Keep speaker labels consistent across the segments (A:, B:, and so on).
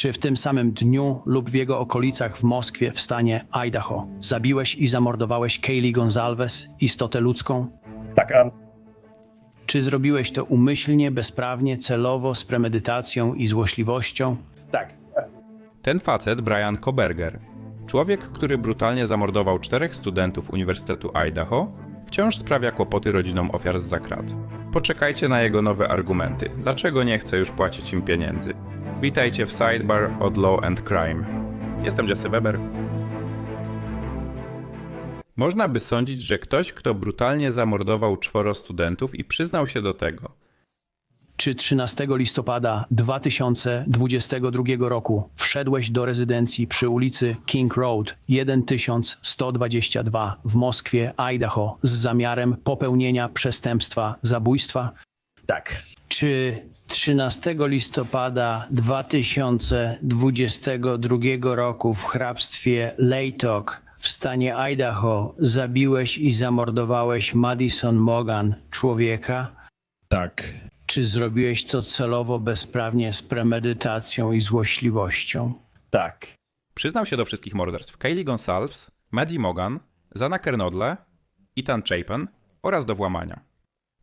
A: Czy w tym samym dniu lub w jego okolicach w Moskwie w stanie Idaho zabiłeś i zamordowałeś Kaylee Gonzalez, istotę ludzką?
B: Tak, a
A: Czy zrobiłeś to umyślnie, bezprawnie, celowo, z premedytacją i złośliwością?
B: tak.
C: Ten facet, Brian Koberger, człowiek, który brutalnie zamordował czterech studentów Uniwersytetu Idaho, wciąż sprawia kłopoty rodzinom ofiar z zakrat. Poczekajcie na jego nowe argumenty. Dlaczego nie chce już płacić im pieniędzy? Witajcie w Sidebar od Law and Crime. Jestem Jesse Weber. Można by sądzić, że ktoś, kto brutalnie zamordował czworo studentów i przyznał się do tego,
A: Czy 13 listopada 2022 roku wszedłeś do rezydencji przy ulicy King Road 1122 w Moskwie, Idaho z zamiarem popełnienia przestępstwa zabójstwa?
B: Tak.
A: Czy 13 listopada 2022 roku w hrabstwie Laytok w stanie Idaho zabiłeś i zamordowałeś Madison Mogan, człowieka?
B: Tak.
A: Czy zrobiłeś to celowo, bezprawnie, z premedytacją i złośliwością?
B: Tak.
C: Przyznał się do wszystkich morderstw Kaylee Gonsalves, Maddie Mogan, Zana Kernodle, Ethan Chapin oraz do włamania.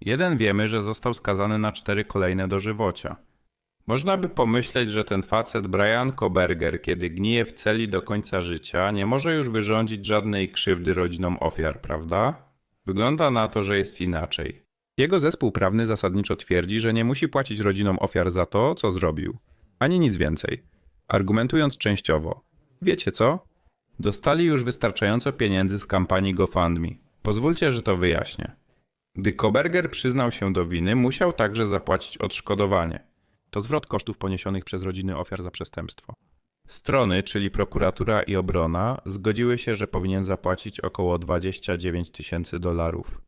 C: Jeden wiemy, że został skazany na cztery kolejne dożywocia. Można by pomyśleć, że ten facet Brian Koberger, kiedy gnije w celi do końca życia, nie może już wyrządzić żadnej krzywdy rodzinom ofiar, prawda? Wygląda na to, że jest inaczej. Jego zespół prawny zasadniczo twierdzi, że nie musi płacić rodzinom ofiar za to, co zrobił. Ani nic więcej. Argumentując częściowo. Wiecie co? Dostali już wystarczająco pieniędzy z kampanii GoFundMe. Pozwólcie, że to wyjaśnię. Gdy Koberger przyznał się do winy, musiał także zapłacić odszkodowanie. To zwrot kosztów poniesionych przez rodziny ofiar za przestępstwo. Strony, czyli prokuratura i obrona, zgodziły się, że powinien zapłacić około 29 tysięcy dolarów.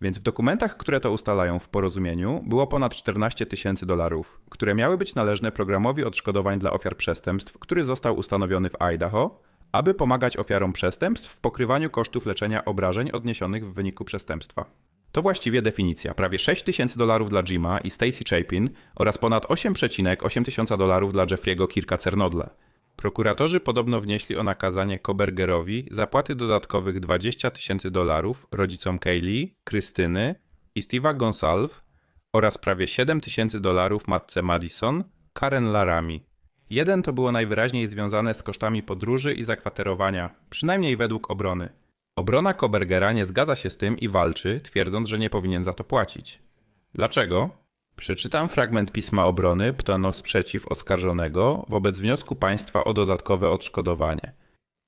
C: Więc w dokumentach, które to ustalają w porozumieniu, było ponad 14 tysięcy dolarów, które miały być należne programowi odszkodowań dla ofiar przestępstw, który został ustanowiony w Idaho, aby pomagać ofiarom przestępstw w pokrywaniu kosztów leczenia obrażeń odniesionych w wyniku przestępstwa. To właściwie definicja. Prawie 6 tysięcy dolarów dla Jima i Stacy Chapin oraz ponad 8,8 tysiąca dolarów dla Jeffrey'ego Kirka Cernodle. Prokuratorzy podobno wnieśli o nakazanie Kobergerowi zapłaty dodatkowych 20 tysięcy dolarów rodzicom Kaylee, Krystyny i Steve'a Gonsalve oraz prawie 7 tysięcy dolarów matce Madison, Karen Larami. Jeden to było najwyraźniej związane z kosztami podróży i zakwaterowania, przynajmniej według obrony. Obrona Kobergera nie zgadza się z tym i walczy, twierdząc, że nie powinien za to płacić. Dlaczego? Przeczytam fragment pisma obrony ptono sprzeciw oskarżonego wobec wniosku państwa o dodatkowe odszkodowanie.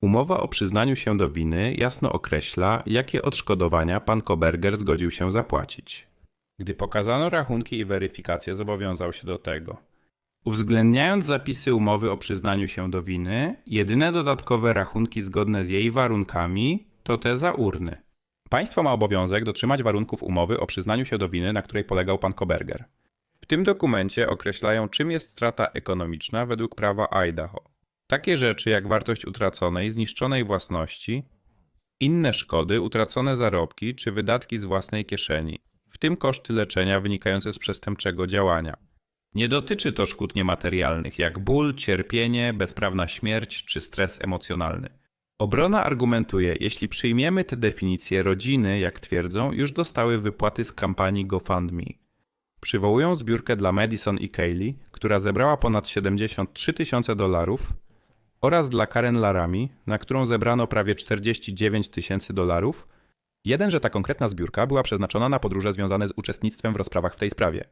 C: Umowa o przyznaniu się do winy jasno określa, jakie odszkodowania pan Koberger zgodził się zapłacić. Gdy pokazano rachunki i weryfikację, zobowiązał się do tego. Uwzględniając zapisy umowy o przyznaniu się do winy, jedyne dodatkowe rachunki zgodne z jej warunkami to te za urny. Państwo ma obowiązek dotrzymać warunków umowy o przyznaniu się do winy, na której polegał pan Koberger. W tym dokumencie określają, czym jest strata ekonomiczna według prawa Idaho. Takie rzeczy jak wartość utraconej, zniszczonej własności, inne szkody, utracone zarobki czy wydatki z własnej kieszeni, w tym koszty leczenia wynikające z przestępczego działania. Nie dotyczy to szkód niematerialnych, jak ból, cierpienie, bezprawna śmierć czy stres emocjonalny. Obrona argumentuje, jeśli przyjmiemy tę definicję, rodziny, jak twierdzą, już dostały wypłaty z kampanii GoFundMe. Przywołują zbiórkę dla Madison i Kaylee, która zebrała ponad 73 tysiące dolarów, oraz dla Karen Larami, na którą zebrano prawie 49 tysięcy dolarów. Jeden, że ta konkretna zbiórka była przeznaczona na podróże związane z uczestnictwem w rozprawach w tej sprawie.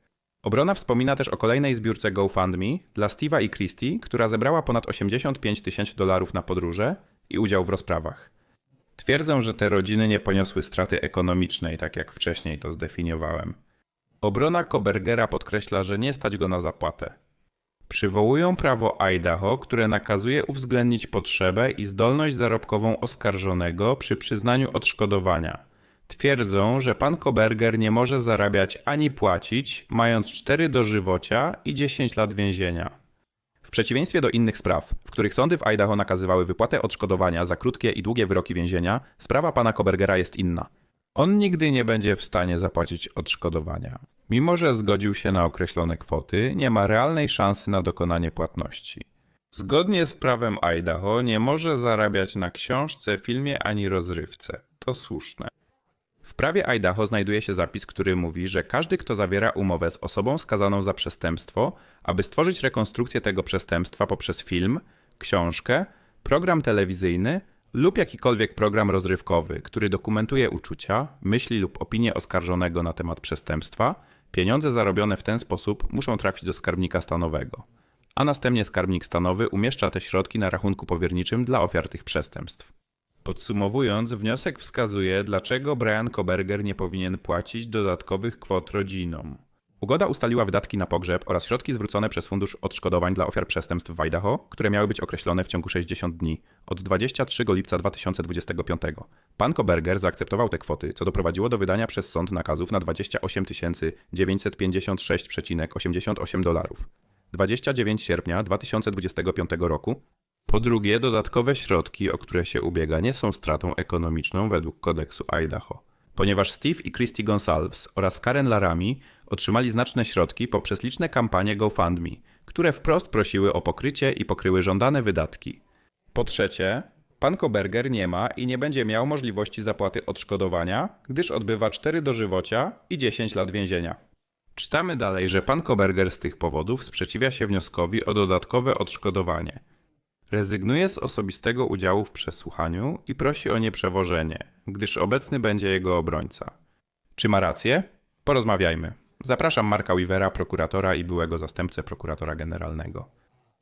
C: Obrona wspomina też o kolejnej zbiórce GoFundMe dla Steve'a i Christy, która zebrała ponad 85 tysięcy dolarów na podróże i udział w rozprawach. Twierdzą, że te rodziny nie poniosły straty ekonomicznej, tak jak wcześniej to zdefiniowałem. Obrona Kobergera podkreśla, że nie stać go na zapłatę. Przywołują prawo Idaho, które nakazuje uwzględnić potrzebę i zdolność zarobkową oskarżonego przy przyznaniu odszkodowania. Twierdzą, że pan Koberger nie może zarabiać ani płacić, mając 4 dożywocia i 10 lat więzienia. W przeciwieństwie do innych spraw, w których sądy w Idaho nakazywały wypłatę odszkodowania za krótkie i długie wyroki więzienia, sprawa pana Kobergera jest inna. On nigdy nie będzie w stanie zapłacić odszkodowania. Mimo, że zgodził się na określone kwoty, nie ma realnej szansy na dokonanie płatności. Zgodnie z prawem Idaho nie może zarabiać na książce, filmie ani rozrywce. To słuszne. Prawie Idaho znajduje się zapis, który mówi, że każdy, kto zawiera umowę z osobą skazaną za przestępstwo, aby stworzyć rekonstrukcję tego przestępstwa poprzez film, książkę, program telewizyjny lub jakikolwiek program rozrywkowy, który dokumentuje uczucia, myśli lub opinie oskarżonego na temat przestępstwa, pieniądze zarobione w ten sposób muszą trafić do skarbnika stanowego. A następnie skarbnik stanowy umieszcza te środki na rachunku powierniczym dla ofiar tych przestępstw. Podsumowując, wniosek wskazuje, dlaczego Brian Koberger nie powinien płacić dodatkowych kwot rodzinom. Ugoda ustaliła wydatki na pogrzeb oraz środki zwrócone przez Fundusz Odszkodowań dla Ofiar Przestępstw w Idaho, które miały być określone w ciągu 60 dni, od 23 lipca 2025. Pan Koberger zaakceptował te kwoty, co doprowadziło do wydania przez sąd nakazów na 28 956,88 dolarów. 29 sierpnia 2025 roku po drugie, dodatkowe środki, o które się ubiega, nie są stratą ekonomiczną według kodeksu Idaho, ponieważ Steve i Christy Gonsalves oraz Karen Larami otrzymali znaczne środki poprzez liczne kampanie GoFundMe, które wprost prosiły o pokrycie i pokryły żądane wydatki. Po trzecie, pan Koberger nie ma i nie będzie miał możliwości zapłaty odszkodowania, gdyż odbywa 4 dożywocia i 10 lat więzienia. Czytamy dalej, że pan Koberger z tych powodów sprzeciwia się wnioskowi o dodatkowe odszkodowanie. Rezygnuje z osobistego udziału w przesłuchaniu i prosi o nieprzewożenie, gdyż obecny będzie jego obrońca. Czy ma rację? Porozmawiajmy. Zapraszam Marka Weavera, prokuratora i byłego zastępcę prokuratora generalnego.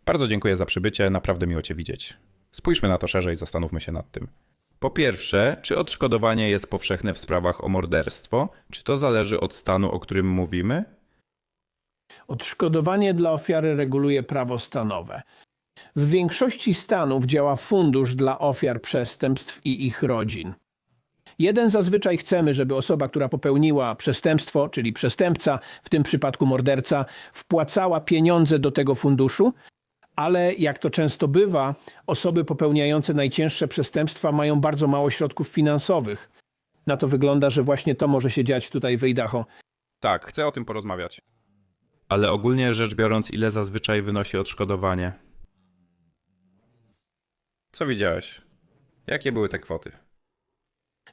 C: Bardzo dziękuję za przybycie, naprawdę miło Cię widzieć. Spójrzmy na to szerzej, zastanówmy się nad tym. Po pierwsze, czy odszkodowanie jest powszechne w sprawach o morderstwo? Czy to zależy od stanu, o którym mówimy?
A: Odszkodowanie dla ofiary reguluje prawo stanowe. W większości stanów działa fundusz dla ofiar przestępstw i ich rodzin. Jeden zazwyczaj chcemy, żeby osoba, która popełniła przestępstwo, czyli przestępca, w tym przypadku morderca, wpłacała pieniądze do tego funduszu, ale jak to często bywa, osoby popełniające najcięższe przestępstwa mają bardzo mało środków finansowych. Na to wygląda, że właśnie to może się dziać tutaj w Idaho.
C: Tak, chcę o tym porozmawiać. Ale ogólnie rzecz biorąc, ile zazwyczaj wynosi odszkodowanie? Co widziałeś? Jakie były te kwoty?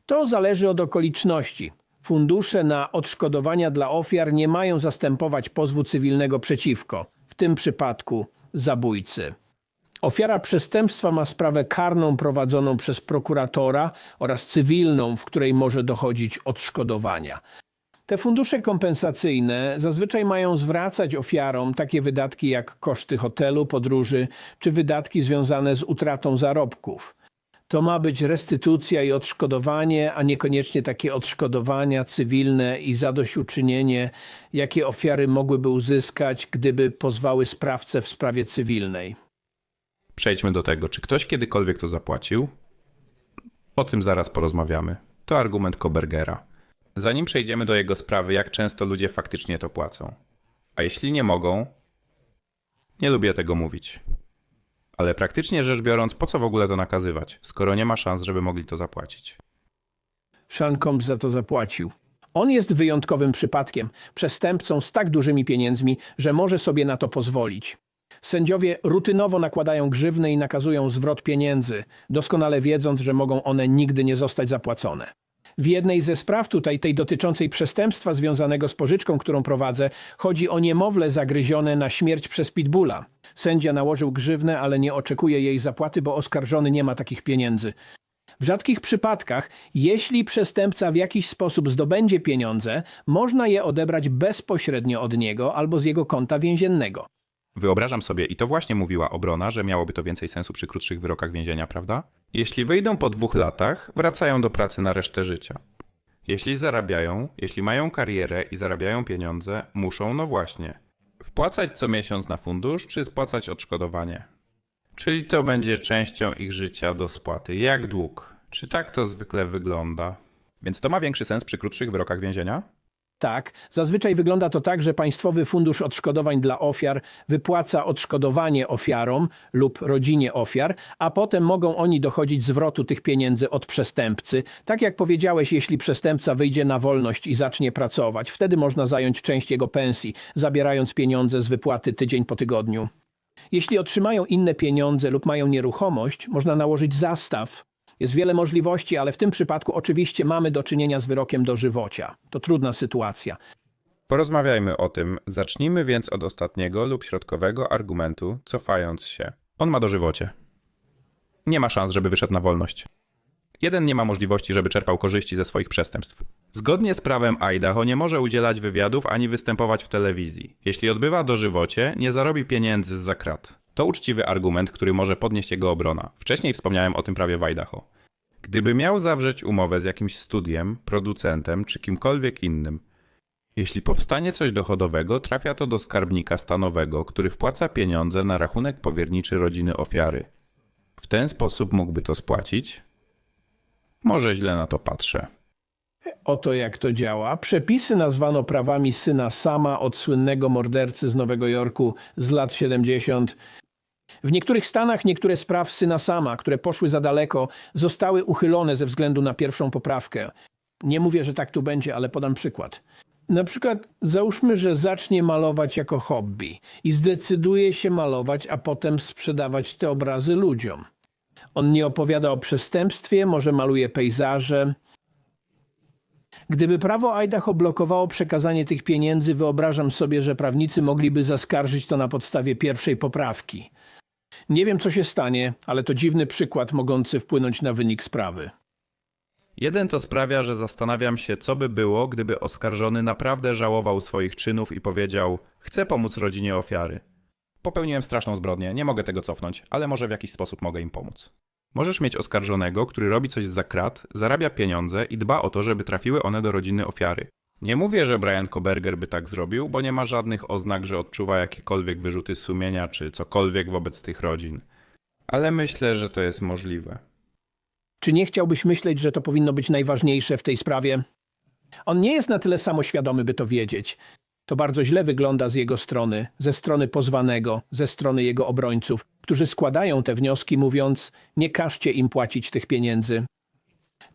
A: To zależy od okoliczności. Fundusze na odszkodowania dla ofiar nie mają zastępować pozwu cywilnego przeciwko, w tym przypadku zabójcy. Ofiara przestępstwa ma sprawę karną prowadzoną przez prokuratora oraz cywilną, w której może dochodzić odszkodowania. Te fundusze kompensacyjne zazwyczaj mają zwracać ofiarom takie wydatki jak koszty hotelu, podróży czy wydatki związane z utratą zarobków. To ma być restytucja i odszkodowanie, a niekoniecznie takie odszkodowania cywilne i zadośćuczynienie, jakie ofiary mogłyby uzyskać, gdyby pozwały sprawcę w sprawie cywilnej.
C: Przejdźmy do tego, czy ktoś kiedykolwiek to zapłacił? O tym zaraz porozmawiamy. To argument Kobergera. Zanim przejdziemy do jego sprawy, jak często ludzie faktycznie to płacą. A jeśli nie mogą, nie lubię tego mówić. Ale praktycznie rzecz biorąc, po co w ogóle to nakazywać, skoro nie ma szans, żeby mogli to zapłacić?
A: Sean Combs za to zapłacił. On jest wyjątkowym przypadkiem, przestępcą z tak dużymi pieniędzmi, że może sobie na to pozwolić. Sędziowie rutynowo nakładają grzywny i nakazują zwrot pieniędzy, doskonale wiedząc, że mogą one nigdy nie zostać zapłacone. W jednej ze spraw tutaj, tej dotyczącej przestępstwa związanego z pożyczką, którą prowadzę, chodzi o niemowlę zagryzione na śmierć przez pitbulla. Sędzia nałożył grzywnę, ale nie oczekuje jej zapłaty, bo oskarżony nie ma takich pieniędzy. W rzadkich przypadkach, jeśli przestępca w jakiś sposób zdobędzie pieniądze, można je odebrać bezpośrednio od niego albo z jego konta więziennego.
C: Wyobrażam sobie, i to właśnie mówiła obrona, że miałoby to więcej sensu przy krótszych wyrokach więzienia, prawda? Jeśli wyjdą po dwóch latach, wracają do pracy na resztę życia. Jeśli zarabiają, jeśli mają karierę i zarabiają pieniądze, muszą, no właśnie, wpłacać co miesiąc na fundusz, czy spłacać odszkodowanie. Czyli to będzie częścią ich życia do spłaty, jak dług. Czy tak to zwykle wygląda? Więc to ma większy sens przy krótszych wyrokach więzienia?
A: Tak, zazwyczaj wygląda to tak, że Państwowy Fundusz Odszkodowań dla Ofiar wypłaca odszkodowanie ofiarom lub rodzinie ofiar, a potem mogą oni dochodzić zwrotu tych pieniędzy od przestępcy. Tak jak powiedziałeś, jeśli przestępca wyjdzie na wolność i zacznie pracować, wtedy można zająć część jego pensji, zabierając pieniądze z wypłaty tydzień po tygodniu. Jeśli otrzymają inne pieniądze lub mają nieruchomość, można nałożyć zastaw. Jest wiele możliwości, ale w tym przypadku oczywiście mamy do czynienia z wyrokiem dożywocia. To trudna sytuacja.
C: Porozmawiajmy o tym. Zacznijmy więc od ostatniego lub środkowego argumentu, cofając się. On ma dożywocie. Nie ma szans, żeby wyszedł na wolność. Jeden nie ma możliwości, żeby czerpał korzyści ze swoich przestępstw. Zgodnie z prawem Idaho nie może udzielać wywiadów ani występować w telewizji. Jeśli odbywa dożywocie, nie zarobi pieniędzy z krat. To uczciwy argument, który może podnieść jego obrona. Wcześniej wspomniałem o tym prawie w Idaho. Gdyby miał zawrzeć umowę z jakimś studiem, producentem czy kimkolwiek innym, jeśli powstanie coś dochodowego, trafia to do skarbnika stanowego, który wpłaca pieniądze na rachunek powierniczy rodziny ofiary. W ten sposób mógłby to spłacić? Może źle na to patrzę.
A: Oto jak to działa. Przepisy nazwano prawami syna Sama od słynnego mordercy z Nowego Jorku z lat 70. W niektórych stanach niektóre z praw syna Sama, które poszły za daleko, zostały uchylone ze względu na pierwszą poprawkę. Nie mówię, że tak tu będzie, ale podam przykład. Na przykład załóżmy, że zacznie malować jako hobby i zdecyduje się malować, a potem sprzedawać te obrazy ludziom. On nie opowiada o przestępstwie, może maluje pejzaże, Gdyby prawo Idaho blokowało przekazanie tych pieniędzy, wyobrażam sobie, że prawnicy mogliby zaskarżyć to na podstawie pierwszej poprawki. Nie wiem, co się stanie, ale to dziwny przykład mogący wpłynąć na wynik sprawy.
C: Jeden to sprawia, że zastanawiam się, co by było, gdyby oskarżony naprawdę żałował swoich czynów i powiedział: Chcę pomóc rodzinie ofiary. Popełniłem straszną zbrodnię, nie mogę tego cofnąć, ale może w jakiś sposób mogę im pomóc. Możesz mieć oskarżonego, który robi coś za krat, zarabia pieniądze i dba o to, żeby trafiły one do rodziny ofiary. Nie mówię, że Brian Koberger by tak zrobił, bo nie ma żadnych oznak, że odczuwa jakiekolwiek wyrzuty sumienia czy cokolwiek wobec tych rodzin. Ale myślę, że to jest możliwe.
A: Czy nie chciałbyś myśleć, że to powinno być najważniejsze w tej sprawie? On nie jest na tyle samoświadomy, by to wiedzieć. To bardzo źle wygląda z jego strony, ze strony pozwanego, ze strony jego obrońców, którzy składają te wnioski, mówiąc: Nie każcie im płacić tych pieniędzy.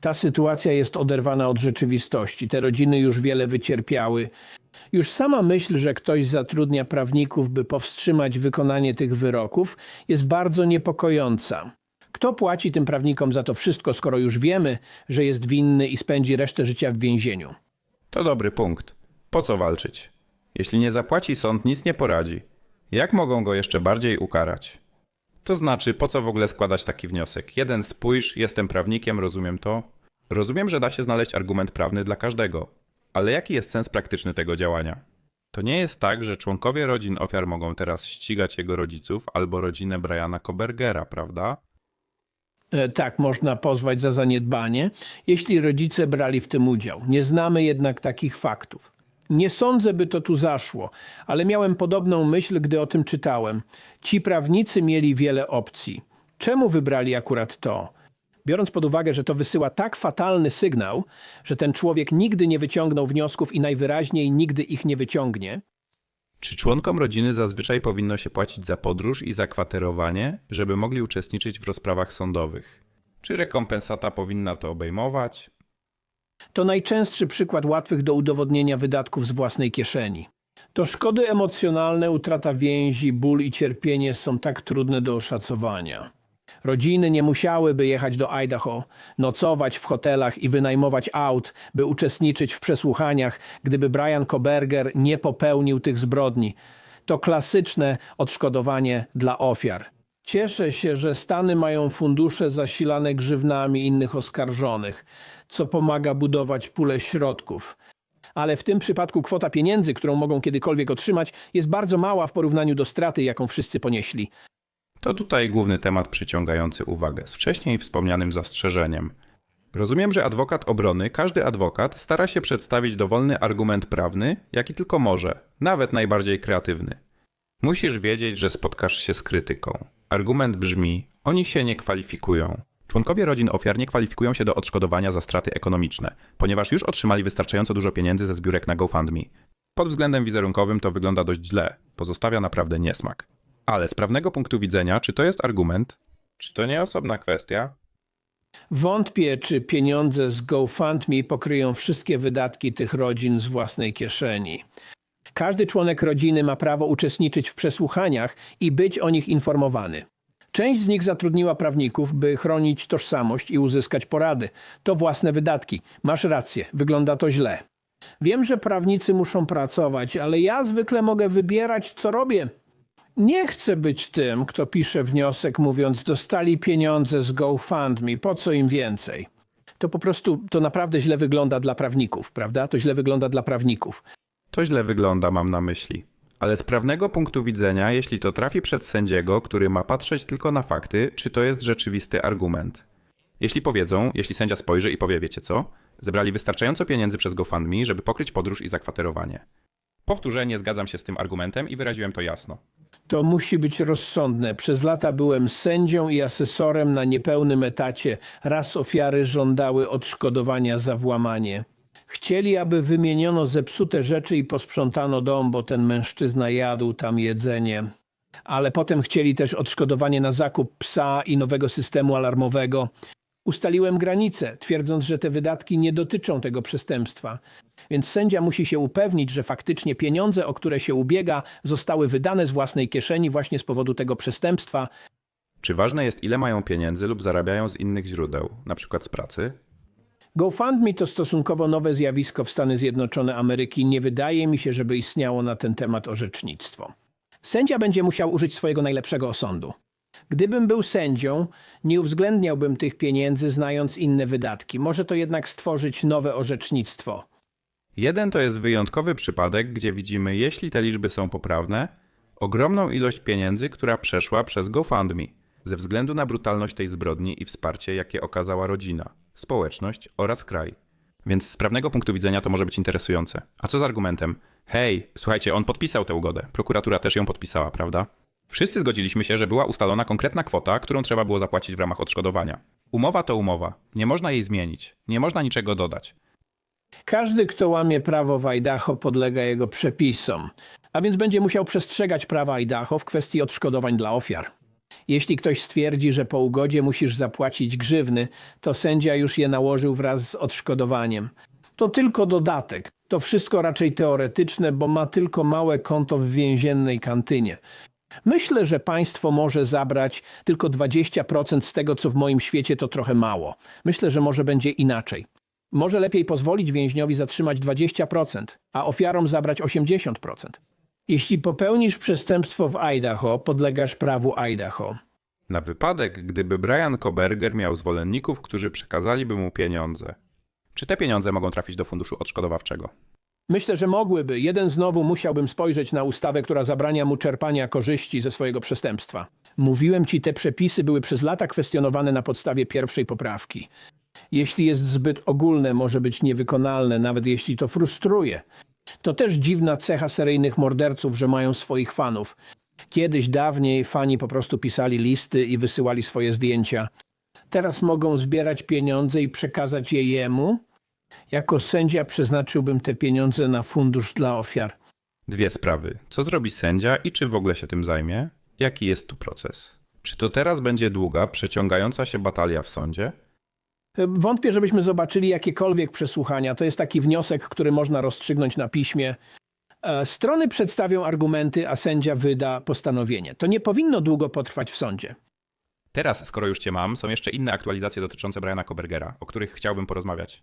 A: Ta sytuacja jest oderwana od rzeczywistości. Te rodziny już wiele wycierpiały. Już sama myśl, że ktoś zatrudnia prawników, by powstrzymać wykonanie tych wyroków, jest bardzo niepokojąca. Kto płaci tym prawnikom za to wszystko, skoro już wiemy, że jest winny i spędzi resztę życia w więzieniu?
C: To dobry punkt. Po co walczyć? Jeśli nie zapłaci sąd, nic nie poradzi. Jak mogą go jeszcze bardziej ukarać? To znaczy, po co w ogóle składać taki wniosek? Jeden spójrz, jestem prawnikiem, rozumiem to. Rozumiem, że da się znaleźć argument prawny dla każdego, ale jaki jest sens praktyczny tego działania? To nie jest tak, że członkowie rodzin ofiar mogą teraz ścigać jego rodziców albo rodzinę Briana Kobergera, prawda?
A: E, Tak, można pozwać za zaniedbanie, jeśli rodzice brali w tym udział. Nie znamy jednak takich faktów. Nie sądzę, by to tu zaszło, ale miałem podobną myśl, gdy o tym czytałem. Ci prawnicy mieli wiele opcji. Czemu wybrali akurat to? Biorąc pod uwagę, że to wysyła tak fatalny sygnał, że ten człowiek nigdy nie wyciągnął wniosków i najwyraźniej nigdy ich nie wyciągnie,
C: Czy członkom rodziny zazwyczaj powinno się płacić za podróż i zakwaterowanie, żeby mogli uczestniczyć w rozprawach sądowych? Czy rekompensata powinna to obejmować?
A: To najczęstszy przykład łatwych do udowodnienia wydatków z własnej kieszeni. To szkody emocjonalne, utrata więzi, ból i cierpienie są tak trudne do oszacowania. Rodziny nie musiałyby jechać do Idaho, nocować w hotelach i wynajmować aut, by uczestniczyć w przesłuchaniach, gdyby Brian Koberger nie popełnił tych zbrodni. To klasyczne odszkodowanie dla ofiar. Cieszę się, że Stany mają fundusze zasilane grzywnami innych oskarżonych, co pomaga budować pulę środków. Ale w tym przypadku kwota pieniędzy, którą mogą kiedykolwiek otrzymać, jest bardzo mała w porównaniu do straty, jaką wszyscy ponieśli.
C: To tutaj główny temat przyciągający uwagę z wcześniej wspomnianym zastrzeżeniem. Rozumiem, że adwokat obrony, każdy adwokat stara się przedstawić dowolny argument prawny, jaki tylko może, nawet najbardziej kreatywny. Musisz wiedzieć, że spotkasz się z krytyką. Argument brzmi: oni się nie kwalifikują. Członkowie rodzin ofiar nie kwalifikują się do odszkodowania za straty ekonomiczne, ponieważ już otrzymali wystarczająco dużo pieniędzy ze zbiórek na GoFundMe. Pod względem wizerunkowym to wygląda dość źle, pozostawia naprawdę niesmak. Ale z prawnego punktu widzenia, czy to jest argument? Czy to nie osobna kwestia?
A: Wątpię, czy pieniądze z GoFundMe pokryją wszystkie wydatki tych rodzin z własnej kieszeni. Każdy członek rodziny ma prawo uczestniczyć w przesłuchaniach i być o nich informowany. Część z nich zatrudniła prawników, by chronić tożsamość i uzyskać porady. To własne wydatki. Masz rację, wygląda to źle. Wiem, że prawnicy muszą pracować, ale ja zwykle mogę wybierać, co robię. Nie chcę być tym, kto pisze wniosek mówiąc, dostali pieniądze z GoFundMe, po co im więcej? To po prostu, to naprawdę źle wygląda dla prawników, prawda? To źle wygląda dla prawników.
C: To źle wygląda, mam na myśli. Ale z prawnego punktu widzenia, jeśli to trafi przed sędziego, który ma patrzeć tylko na fakty, czy to jest rzeczywisty argument. Jeśli powiedzą, jeśli sędzia spojrzy i powie, wiecie co, zebrali wystarczająco pieniędzy przez GoFundMe, żeby pokryć podróż i zakwaterowanie. Powtórzę, nie zgadzam się z tym argumentem i wyraziłem to jasno.
A: To musi być rozsądne. Przez lata byłem sędzią i asesorem na niepełnym etacie. Raz ofiary żądały odszkodowania za włamanie. Chcieli, aby wymieniono zepsute rzeczy i posprzątano dom, bo ten mężczyzna jadł tam jedzenie. Ale potem chcieli też odszkodowanie na zakup psa i nowego systemu alarmowego. Ustaliłem granice, twierdząc, że te wydatki nie dotyczą tego przestępstwa. Więc sędzia musi się upewnić, że faktycznie pieniądze, o które się ubiega, zostały wydane z własnej kieszeni właśnie z powodu tego przestępstwa.
C: Czy ważne jest, ile mają pieniędzy lub zarabiają z innych źródeł, np. z pracy?
A: GoFundMe to stosunkowo nowe zjawisko w Stany Zjednoczone Ameryki. Nie wydaje mi się, żeby istniało na ten temat orzecznictwo. Sędzia będzie musiał użyć swojego najlepszego osądu. Gdybym był sędzią, nie uwzględniałbym tych pieniędzy, znając inne wydatki. Może to jednak stworzyć nowe orzecznictwo.
C: Jeden to jest wyjątkowy przypadek, gdzie widzimy, jeśli te liczby są poprawne, ogromną ilość pieniędzy, która przeszła przez GoFundMe, ze względu na brutalność tej zbrodni i wsparcie, jakie okazała rodzina, społeczność oraz kraj. Więc z prawnego punktu widzenia to może być interesujące. A co z argumentem? Hej, słuchajcie, on podpisał tę ugodę. Prokuratura też ją podpisała, prawda? Wszyscy zgodziliśmy się, że była ustalona konkretna kwota, którą trzeba było zapłacić w ramach odszkodowania. Umowa to umowa. Nie można jej zmienić. Nie można niczego dodać.
A: Każdy, kto łamie prawo w Idaho, podlega jego przepisom, a więc będzie musiał przestrzegać prawa Idaho w kwestii odszkodowań dla ofiar. Jeśli ktoś stwierdzi, że po ugodzie musisz zapłacić grzywny, to sędzia już je nałożył wraz z odszkodowaniem. To tylko dodatek. To wszystko raczej teoretyczne, bo ma tylko małe konto w więziennej kantynie. Myślę, że państwo może zabrać tylko 20% z tego, co w moim świecie to trochę mało. Myślę, że może będzie inaczej. Może lepiej pozwolić więźniowi zatrzymać 20%, a ofiarom zabrać 80%. Jeśli popełnisz przestępstwo w Idaho, podlegasz prawu Idaho.
C: Na wypadek, gdyby Brian Koberger miał zwolenników, którzy przekazaliby mu pieniądze. Czy te pieniądze mogą trafić do funduszu odszkodowawczego?
A: Myślę, że mogłyby. Jeden znowu musiałbym spojrzeć na ustawę, która zabrania mu czerpania korzyści ze swojego przestępstwa. Mówiłem ci, te przepisy były przez lata kwestionowane na podstawie pierwszej poprawki. Jeśli jest zbyt ogólne, może być niewykonalne, nawet jeśli to frustruje. To też dziwna cecha seryjnych morderców, że mają swoich fanów. Kiedyś dawniej fani po prostu pisali listy i wysyłali swoje zdjęcia. Teraz mogą zbierać pieniądze i przekazać je jemu. Jako sędzia przeznaczyłbym te pieniądze na fundusz dla ofiar.
C: Dwie sprawy. Co zrobi sędzia i czy w ogóle się tym zajmie? Jaki jest tu proces? Czy to teraz będzie długa, przeciągająca się batalia w sądzie?
A: Wątpię, żebyśmy zobaczyli jakiekolwiek przesłuchania. To jest taki wniosek, który można rozstrzygnąć na piśmie. E, Strony przedstawią argumenty, a sędzia wyda postanowienie. To nie powinno długo potrwać w sądzie.
C: Teraz, skoro już cię mam, są jeszcze inne aktualizacje dotyczące Briana Kobergera, o których chciałbym porozmawiać.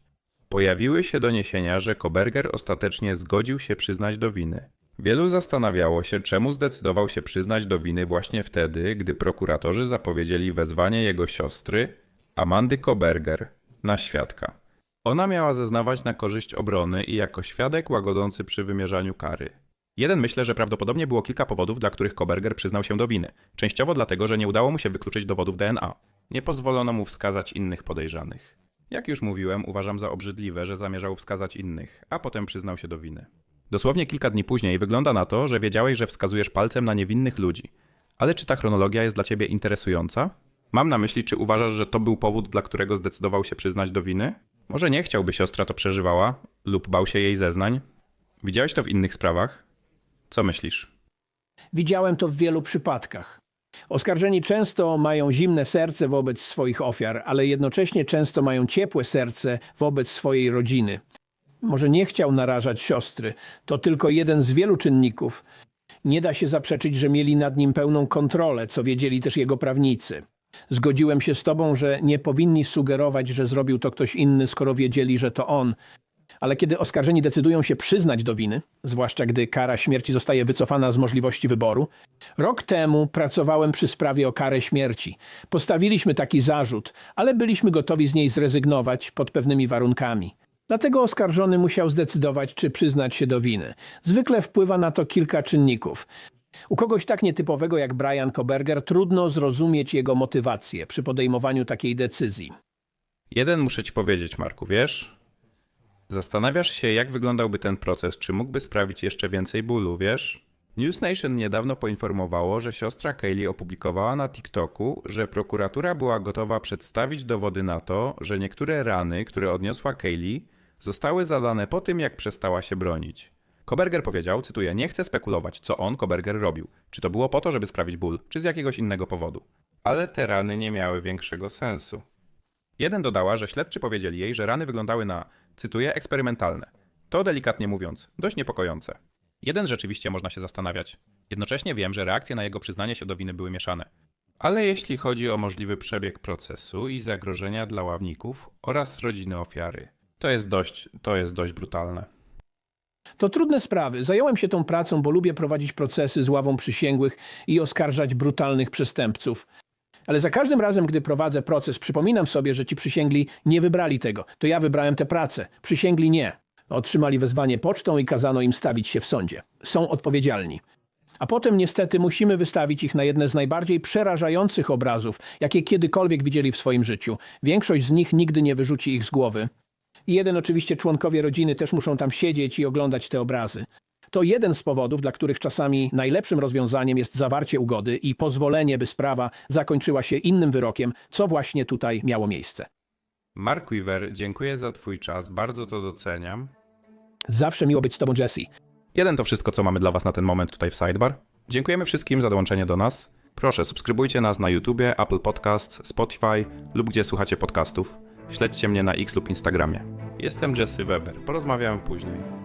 C: Pojawiły się doniesienia, że Koberger ostatecznie zgodził się przyznać do winy. Wielu zastanawiało się, czemu zdecydował się przyznać do winy właśnie wtedy, gdy prokuratorzy zapowiedzieli wezwanie jego siostry, Amandy Koberger, na świadka. Ona miała zeznawać na korzyść obrony i jako świadek łagodzący przy wymierzaniu kary. Jeden myślę, że prawdopodobnie było kilka powodów, dla których Koberger przyznał się do winy. Częściowo dlatego, że nie udało mu się wykluczyć dowodów DNA. Nie pozwolono mu wskazać innych podejrzanych. Jak już mówiłem, uważam za obrzydliwe, że zamierzał wskazać innych, a potem przyznał się do winy. Dosłownie kilka dni później wygląda na to, że wiedziałeś, że wskazujesz palcem na niewinnych ludzi. Ale czy ta chronologia jest dla ciebie interesująca? Mam na myśli, czy uważasz, że to był powód, dla którego zdecydował się przyznać do winy? Może nie chciał, by siostra to przeżywała, lub bał się jej zeznań? Widziałeś to w innych sprawach? Co myślisz?
A: Widziałem to w wielu przypadkach. Oskarżeni często mają zimne serce wobec swoich ofiar, ale jednocześnie często mają ciepłe serce wobec swojej rodziny. Może nie chciał narażać siostry. To tylko jeden z wielu czynników. Nie da się zaprzeczyć, że mieli nad nim pełną kontrolę, co wiedzieli też jego prawnicy. Zgodziłem się z tobą, że nie powinni sugerować, że zrobił to ktoś inny, skoro wiedzieli, że to on. Ale kiedy oskarżeni decydują się przyznać do winy, zwłaszcza gdy kara śmierci zostaje wycofana z możliwości wyboru, rok temu pracowałem przy sprawie o karę śmierci. Postawiliśmy taki zarzut, ale byliśmy gotowi z niej zrezygnować pod pewnymi warunkami. Dlatego oskarżony musiał zdecydować, czy przyznać się do winy. Zwykle wpływa na to kilka czynników. U kogoś tak nietypowego jak Brian Koberger trudno zrozumieć jego motywację przy podejmowaniu takiej decyzji.
C: Jeden muszę ci powiedzieć, Marku, wiesz? Zastanawiasz się, jak wyglądałby ten proces, czy mógłby sprawić jeszcze więcej bólu, wiesz? News Nation niedawno poinformowało, że siostra Kaylee opublikowała na TikToku, że prokuratura była gotowa przedstawić dowody na to, że niektóre rany, które odniosła Kaylee, zostały zadane po tym, jak przestała się bronić. Koberger powiedział, cytuję, nie chcę spekulować, co on, Koberger, robił. Czy to było po to, żeby sprawić ból, czy z jakiegoś innego powodu. Ale te rany nie miały większego sensu. Jeden dodała, że śledczy powiedzieli jej, że rany wyglądały na, cytuję, eksperymentalne. To delikatnie mówiąc, dość niepokojące. Jeden rzeczywiście można się zastanawiać. Jednocześnie wiem, że reakcje na jego przyznanie się do winy były mieszane. Ale jeśli chodzi o możliwy przebieg procesu i zagrożenia dla ławników oraz rodziny ofiary, to jest dość, to jest dość brutalne.
A: To trudne sprawy. Zająłem się tą pracą, bo lubię prowadzić procesy z ławą przysięgłych i oskarżać brutalnych przestępców. Ale za każdym razem, gdy prowadzę proces, przypominam sobie, że ci przysięgli nie wybrali tego. To ja wybrałem tę pracę. Przysięgli nie. Otrzymali wezwanie pocztą i kazano im stawić się w sądzie. Są odpowiedzialni. A potem niestety musimy wystawić ich na jedne z najbardziej przerażających obrazów, jakie kiedykolwiek widzieli w swoim życiu. Większość z nich nigdy nie wyrzuci ich z głowy. I jeden oczywiście członkowie rodziny też muszą tam siedzieć i oglądać te obrazy. To jeden z powodów, dla których czasami najlepszym rozwiązaniem jest zawarcie ugody i pozwolenie, by sprawa zakończyła się innym wyrokiem, co właśnie tutaj miało miejsce.
C: Mark Weaver, dziękuję za twój czas, bardzo to doceniam.
A: Zawsze miło być z tobą, Jesse.
C: Jeden to wszystko, co mamy dla Was na ten moment tutaj w Sidebar. Dziękujemy wszystkim za dołączenie do nas. Proszę, subskrybujcie nas na YouTubie, Apple Podcasts, Spotify lub gdzie słuchacie podcastów. Śledźcie mnie na X lub Instagramie. Jestem Jesse Weber. Porozmawiamy później.